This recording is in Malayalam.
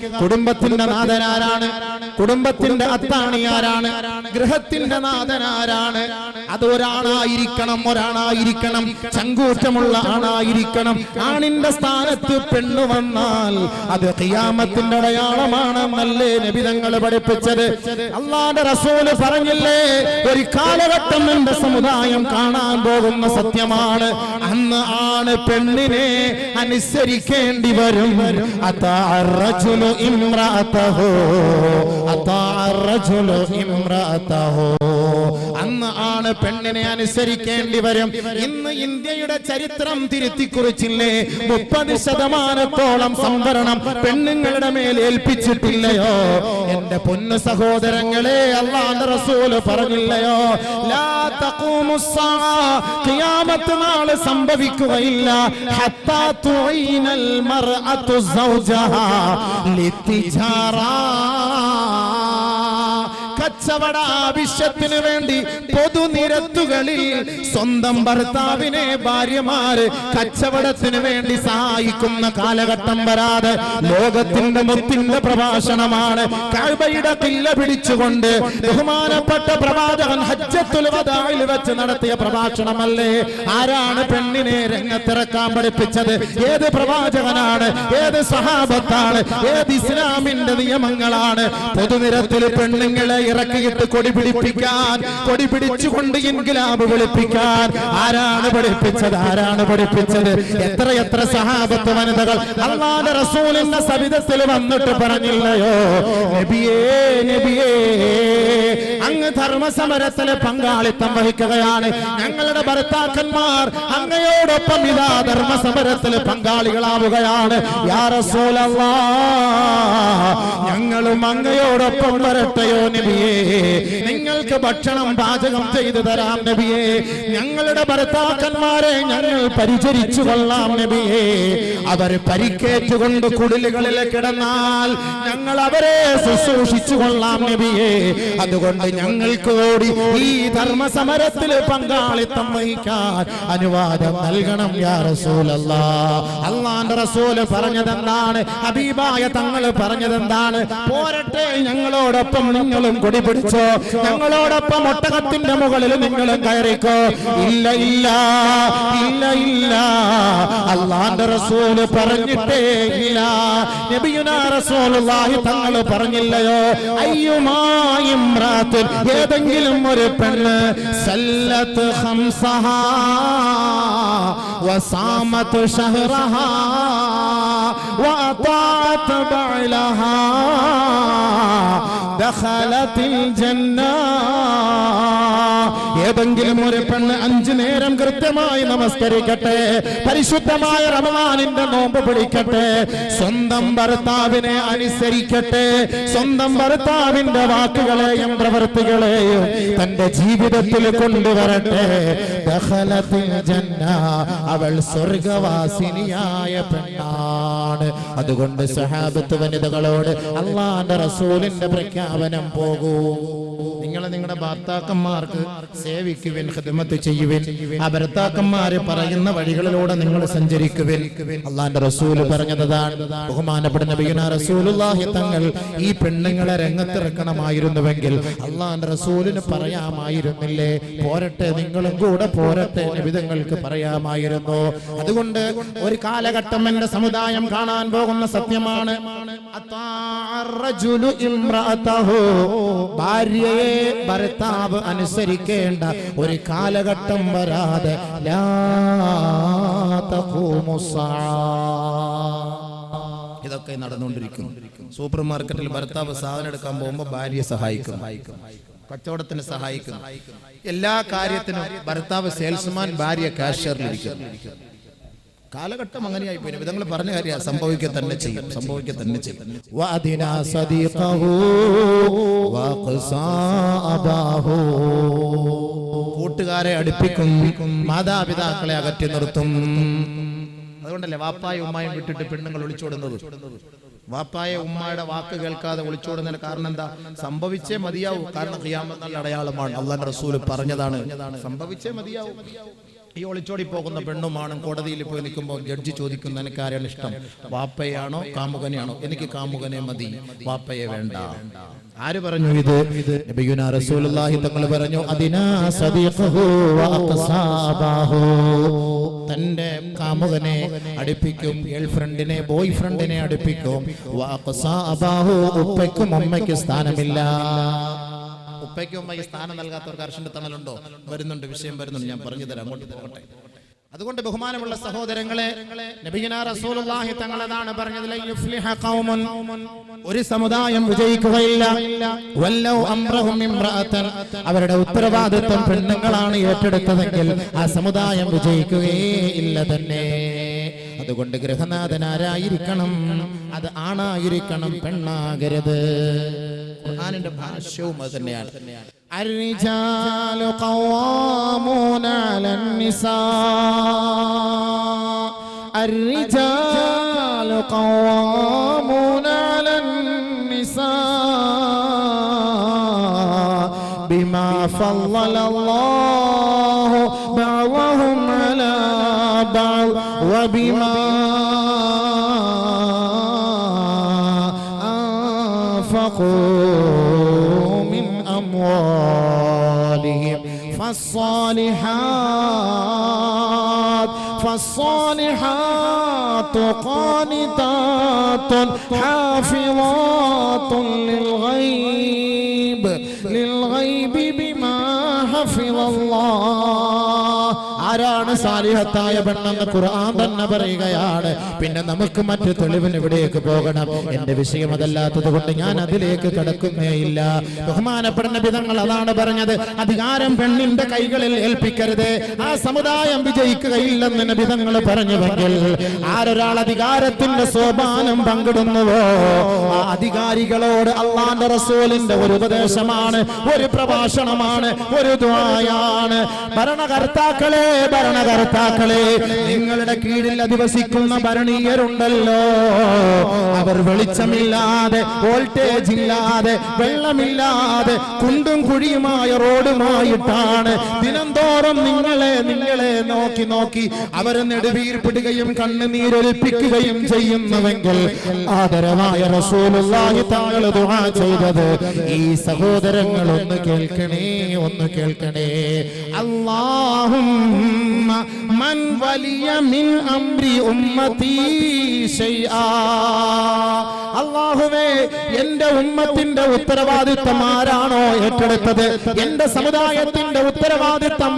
കുടുംബത്തിന്റെ നാഥനാരാണ്. കുടുംബത്തിന്റെ അത്താണി ആരാണ് ഗൃഹത്തിന്റെ നാഥനാരാണ്. അത് ഒരാളായിരിക്കണം. ഒരാളായിരിക്കണം. ചങ്കൂറ്റമുള്ള ആളായിരിക്കണം. ആണിന്റെ സ്ഥാനത്ത് പെണ്ണു വന്നാൽ അത് ഖിയാമത്തിന്റെ അടയാളമാണെന്നല്ലേ നബിതങ്ങൾ പഠിപ്പിച്ചത്. അള്ളാന്റെ റസൂൽ പറഞ്ഞില്ലേ ഒരു കാലഘട്ടം എന്റെ സമുദായം കാണാൻ പോകുന്ന സത്യമാണ്. അന്ന് ആണ് പെണ്ണിനെ അനുസരിക്കേണ്ടി വരും. അതാറജുലു أطاع الرجل ഇമ്രാതഹു അന്ന് ആണ് പെണ്ണിനെ അനുസരിക്കേണ്ടി വരും. ഇന്ന് ഇന്ത്യയുടെ ചരിത്രം തിരുത്തി കുറിച്ചില്ലേ മുപ്പത് ശതമാനത്തോളം സംവരണം പെണ്ണുങ്ങളുടെ മേൽ ഏൽപ്പിച്ചിട്ടില്ലയോ? എന്റെ പൊന്നു സഹോദരങ്ങളെ അള്ളാന്റെ റസൂൽ പറഞ്ഞില്ലയോ? ഖിയാമത്ത് നാൾ സംഭവിക്കുകയില്ല. ഹത്താ തുഈനൽ മർഅതു സൗജഹാ കച്ചവട ആവശ്യത്തിന് വേണ്ടി പൊതുനിരത്തുകളിൽ സ്വന്തം ഭർത്താവിനെ ഭാര്യമാര് കച്ചവടത്തിന് വേണ്ടി സഹായിക്കുന്ന കാലഘട്ടം വരാതെ ലോകത്തിന്റെ മുത്തിന്റെ പ്രഭാഷണമാണ് കഴിവയുടെ കില്ല പിടിച്ചുകൊണ്ട് ബഹുമാനപ്പെട്ട പ്രവാചകൻ ഹജ്ജത്തുൽ വദാഇൽ വെച്ച് നടത്തിയ പ്രഭാഷണമല്ലേ? ആരാണ് പെണ്ണിനെ രംഗത്തിറക്കാൻ പഠിപ്പിച്ചത്? ഏത് പ്രവാചകനാണ്? ഏത് സഹാബത്താണ്? ഏത് ഇസ്ലാമിന്റെ നിയമങ്ങളാണ്? പൊതുനിരത്തിൽ പെണ്ണുങ്ങളെ ഇറക്കിയിട്ട് കൊടി പിടിപ്പിക്കാൻ കൊടി പിടിച്ചുകൊണ്ട് ഇൻകിലാബ് വിളിപ്പിക്കാൻ. ആരാണ് പഠിപ്പിച്ചത്? ആരാണ് പഠിപ്പിച്ചത്? എത്ര എത്ര സഹാബത്ത് വനിതകൾ അള്ളാന്റെ റസൂലിന്റെ സവിധത്തിൽ വന്നിട്ട് പറഞ്ഞില്ലയോ? നബിയേ നബിയേ അങ്ങ് ധർമ്മസമരത്തിലെ പങ്കാളിത്തം വഹിക്കുകയാണ്. ഞങ്ങളുടെ ഭർത്താക്കന്മാർ അങ്ങയോടൊപ്പം ഇതാ ധർമ്മസമരത്തിൽ പങ്കാളികളാവുകയാണ്. ഞങ്ങളും അങ്ങയോടൊപ്പം വരട്ടെയോ നബിയേ? നിങ്ങൾക്ക് ഭക്ഷണം പാചകം ചെയ്തു തരാം നബിയെ. ഞങ്ങളുടെ ഭർത്താക്കന്മാരെ ഞങ്ങൾ പരിചരിച്ചു കൊള്ളാം നബിയെ. അവർ പരിക്കേറ്റുകൊണ്ട് കുടിലുകളിൽ കിടന്നാൽ ഞങ്ങൾ അവരെ ശുശ്രൂഷിച്ചു കൊള്ളാം നബിയെ. അതുകൊണ്ട് ഞങ്ങൾക്ക് കൂടി ഈ ധർമ്മ ധർമ്മസമരത്തിൽ പങ്കാളിത്തം വഹിക്കാൻ അനുവാദം നൽകണം യാ അള്ളാന്റെ റസൂൽ പറഞ്ഞതെന്താണ്? ഹബീബായ തങ്ങൾ പറഞ്ഞതെന്താണ്? പോരട്ടെ ഞങ്ങളോടൊപ്പം നിങ്ങളും കൊടി കെട്ടി പിടിച്ചോ ഞങ്ങളോടൊപ്പം ഒട്ടകത്തിന്റെ മുകളിൽ നിങ്ങളും കയറിക്കോ? ഇല്ല ഇല്ല ഇല്ല ഇല്ല. അള്ളാന്റെ റസൂൽ പറഞ്ഞിട്ടേ ഇല്ല. നബിയുനാ റസൂലുള്ളാഹി തങ്ങൾ പറഞ്ഞില്ലയോ? അയ്യുമായി ഏതെങ്കിലും ഒരു പെണ്ണ് സല്ലത്ത് ഹംസഹ വസാമത്ത് ഷഹ്റഹ വഅതാഅത്ത് دخلت الجنة ഏതെങ്കിലും ഒരു പെണ്ണ് അഞ്ചു നേരം കൃത്യമായി നമസ്കരിക്കട്ടെ പരിശുദ്ധമായ റമദാനിന്റെ നോമ്പ് പിടിക്കട്ടെ സ്വന്തം ഭർത്താവിനെ അനുസരിക്കട്ടെ സ്വന്തം ഭർത്താവിന്റെ വാക്കുകളെയും പ്രവൃത്തികളെയും തന്റെ ജീവിതത്തിൽ കൊണ്ടുവരട്ടെ. ജന്ന അവൾ സ്വർഗവാസിനിയായ പെണ്ണാണ്. അതുകൊണ്ട് സഹാബത്ത് വനിതകളോട് അള്ളാന്റെ റസൂലിന്റെ പ്രഖ്യാപനം പോകൂ. നിങ്ങളുടെ ഭർത്താക്കന്മാർക്ക് സേവിക്കുവിൻ ഹിദ്മത്ത് ചെയ്യുവിൻ ആ ഭർത്താക്കന്മാര് പറയുന്ന വഴികളിലൂടെ നിങ്ങൾ സഞ്ചരിക്കുവിൻ. അള്ളാന്റെ റസൂൽ പറഞ്ഞതാണ് ബഹുമാനപ്പെട്ട നബിയുന റസൂലുള്ളാഹി തങ്ങൾ ഈ പെണ്ണുങ്ങളെ രംഗത്തിറക്കണമായിരുന്നുവെങ്കിൽ അള്ളാന്റെ റസൂലിന് പറയാമായിരുന്നില്ലേ? പോരട്ടെ നിങ്ങളും കൂടെ പോരട്ടെ നബിതങ്ങൾക്ക് പറയാമായിരുന്നു. അതുകൊണ്ട് ഒരു കാലഘട്ടം എന്റെ സമുദായം കാണാൻ പോകുന്ന സത്യമാണ്. ഭാര്യയെ ഭർത്താവ് അനുസരിക്കേണ്ട ഒരു കാലഘട്ടം വരാതെ. ഇതൊക്കെ നടന്നുകൊണ്ടിരിക്കുന്നു. സൂപ്പർ മാർക്കറ്റിൽ ഭർത്താവ് സാധനം എടുക്കാൻ പോകുമ്പോൾ ഭാര്യയെ സഹായിക്കും. കച്ചവടത്തിന് സഹായിക്കും. എല്ലാ കാര്യത്തിനും ഭർത്താവ് സെയിൽസ്മാൻ ഭാര്യ കാഷ്യറിലിരിക്കും കാലഘട്ടം അങ്ങനെയായി പോയി വിധങ്ങൾ പറഞ്ഞ കാര്യം സംഭവിക്കുക തന്നെ ചെയ്യും. സംഭവിക്കുക തന്നെ ചെയ്യും. കൂട്ടുകാരെ അടുപ്പിക്കും. മാതാപിതാക്കളെ അകറ്റി നിർത്തും. അതുകൊണ്ടല്ലേ വാപ്പായ ഉമ്മായും വിട്ടിട്ട് പെണ്ണുങ്ങൾ ഒളിച്ചോടുന്നത്? വാപ്പായ ഉമ്മയുടെ വാക്ക് കേൾക്കാതെ ഒളിച്ചോടുന്നതിന് കാരണം എന്താ? സംഭവിച്ചേ മതിയാവും. കാരണം അടയാളമാണ്. അള്ളാഹ് റസൂൽ പറഞ്ഞതാണ്. സംഭവിച്ചേ മതിയാവൂ. ഈ ഒളിച്ചോടി പോകുന്ന പെണ്ണുമാണ് കോടതിയിൽ പോയി നിൽക്കുമ്പോൾ ജഡ്ജി ചോദിക്കുന്ന എനിക്ക് ആരെയാണ് ഇഷ്ടം? വാപ്പയാണോ കാമുകനെയാണോ? എനിക്ക് കാമുകനെ മതി. വാപ്പയെ വേണ്ട. ആര് പറഞ്ഞു ഇത്? നബിയുനാ റസൂലുള്ളാഹി തങ്ങൾ പറഞ്ഞു അതിനാ സദീഖഹു വഅഖസാബാഹു തന്റെ കാമുകനെ അടുപ്പിക്കും ഗേൾഫ്രണ്ടിനെ ബോയ് ഫ്രണ്ടിനെ അടുപ്പിക്കും വഅഖസാബഹു ഉപ്പയ്ക്കും അമ്മയ്ക്കും സ്ഥാനമില്ല. ഉപ്പയ്ക്കും ഉമ്മയ്ക്ക് സ്ഥാനം നൽകാത്തവർക്ക് അർഷന്റെ തണലുണ്ടോ? വരുന്നുണ്ട് വിഷയം വരുന്നുണ്ട്. ഞാൻ പറഞ്ഞു തരാം അങ്ങോട്ട് പോകട്ടെ. അതുകൊണ്ട് ബഹുമാനമുള്ള സഹോദരങ്ങളെ റസൂലുള്ളാഹി തങ്ങളതാണ് പറഞ്ഞത് ഖൗമുൻ. ഒരു സമുദായം വിജയിക്കുകയില്ല. വല്ലൗ അവരുടെ ഉത്തരവാദിത്വം പെണ്ണുങ്ങളാണ് ഏറ്റെടുത്തതെങ്കിൽ ആ സമുദായം വിജയിക്കുകയേ ഇല്ല തന്നെ. അതുകൊണ്ട് ഗൃഹനാഥൻ ആരായിരിക്കണം അത് ആണായിരിക്കണം പെണ്ണാകരുത്. ഖുർആനിന്റെ ഭാഷ്യവും അത് തന്നെയാണ് الرجال قوامون على النساء الرجال قوامون على النساء بما فضل الله بعضهم على بعض وبما أنفقوا من أموالهم فالصالحات فالصالحات قانتات حافظات للغيب للغيب بما حفظ الله ആരാണ് സാലിഹത്തായ പെണ്ണെന്ന് ഖുർആൻ തന്നെ പറയുകയാണ്. പിന്നെ നമുക്ക് മറ്റു തെളിവിന് ഇവിടേക്ക് പോകണം. എന്റെ വിഷയം അതല്ലാത്തത് കൊണ്ട് ഞാൻ അതിലേക്ക് കടക്കുന്നേയില്ല ബഹുമാനപ്പെടുന്ന വിധങ്ങൾ അതാണ് പറഞ്ഞത്. അധികാരം പെണ്ണിന്റെ കൈകളിൽ ഏൽപ്പിക്കരുത്. ആ സമുദായം വിജയിക്കുകയില്ലെന്ന് വിധങ്ങൾ പറഞ്ഞുവെങ്കിൽ ആരൊരാൾ അധികാരത്തിന്റെ സോപാനം പങ്കിടുന്നുവോ? ആ അധികാരികളോട് അള്ളാന്റെ റസൂലിന്റെ ഒരു ഉപദേശമാണ് ഒരു പ്രഭാഷണമാണ് ഒരു ദ്വായാണ് ഭരണകർത്താക്കളെ ഭരണകർത്താക്കളെ നിങ്ങളുടെ കീഴിൽ അധിവസിക്കുന്ന ഭരണീയരുണ്ടല്ലോ. അവർ വെളിച്ചമില്ലാതെ വോൾട്ടേജ് ഇല്ലാതെ വെള്ളമില്ലാതെ കുണ്ടും കുഴിയുമായ റോഡുമായിട്ടാണ് ദിനംതോറും നിങ്ങളെ നിങ്ങളെ നോക്കി നോക്കി അവരെ നെടുവീർപ്പിടുകയും കണ്ണുനീരൊലിപ്പിക്കുകയും ചെയ്യുന്നുവെങ്കിൽ ആദരവായ റസൂലുള്ളാഹി താങ്കൾ ദുആ ചെയ്തത് ഈ സഹോദരങ്ങൾ ഒന്ന് കേൾക്കണേ ഒന്ന് കേൾക്കണേ. അല്ലാഹുമ്മ വലിയ മിൻ അംരി ഉമ്മത്തി അള്ളാഹുവേ എന്റെ ഉമ്മത്തിന്റെ ഉത്തരവാദിത്തം ആരാണോ ഏറ്റെടുത്തത്? എന്റെ സമുദായത്തിന്റെ ഉത്തരവാദിത്തം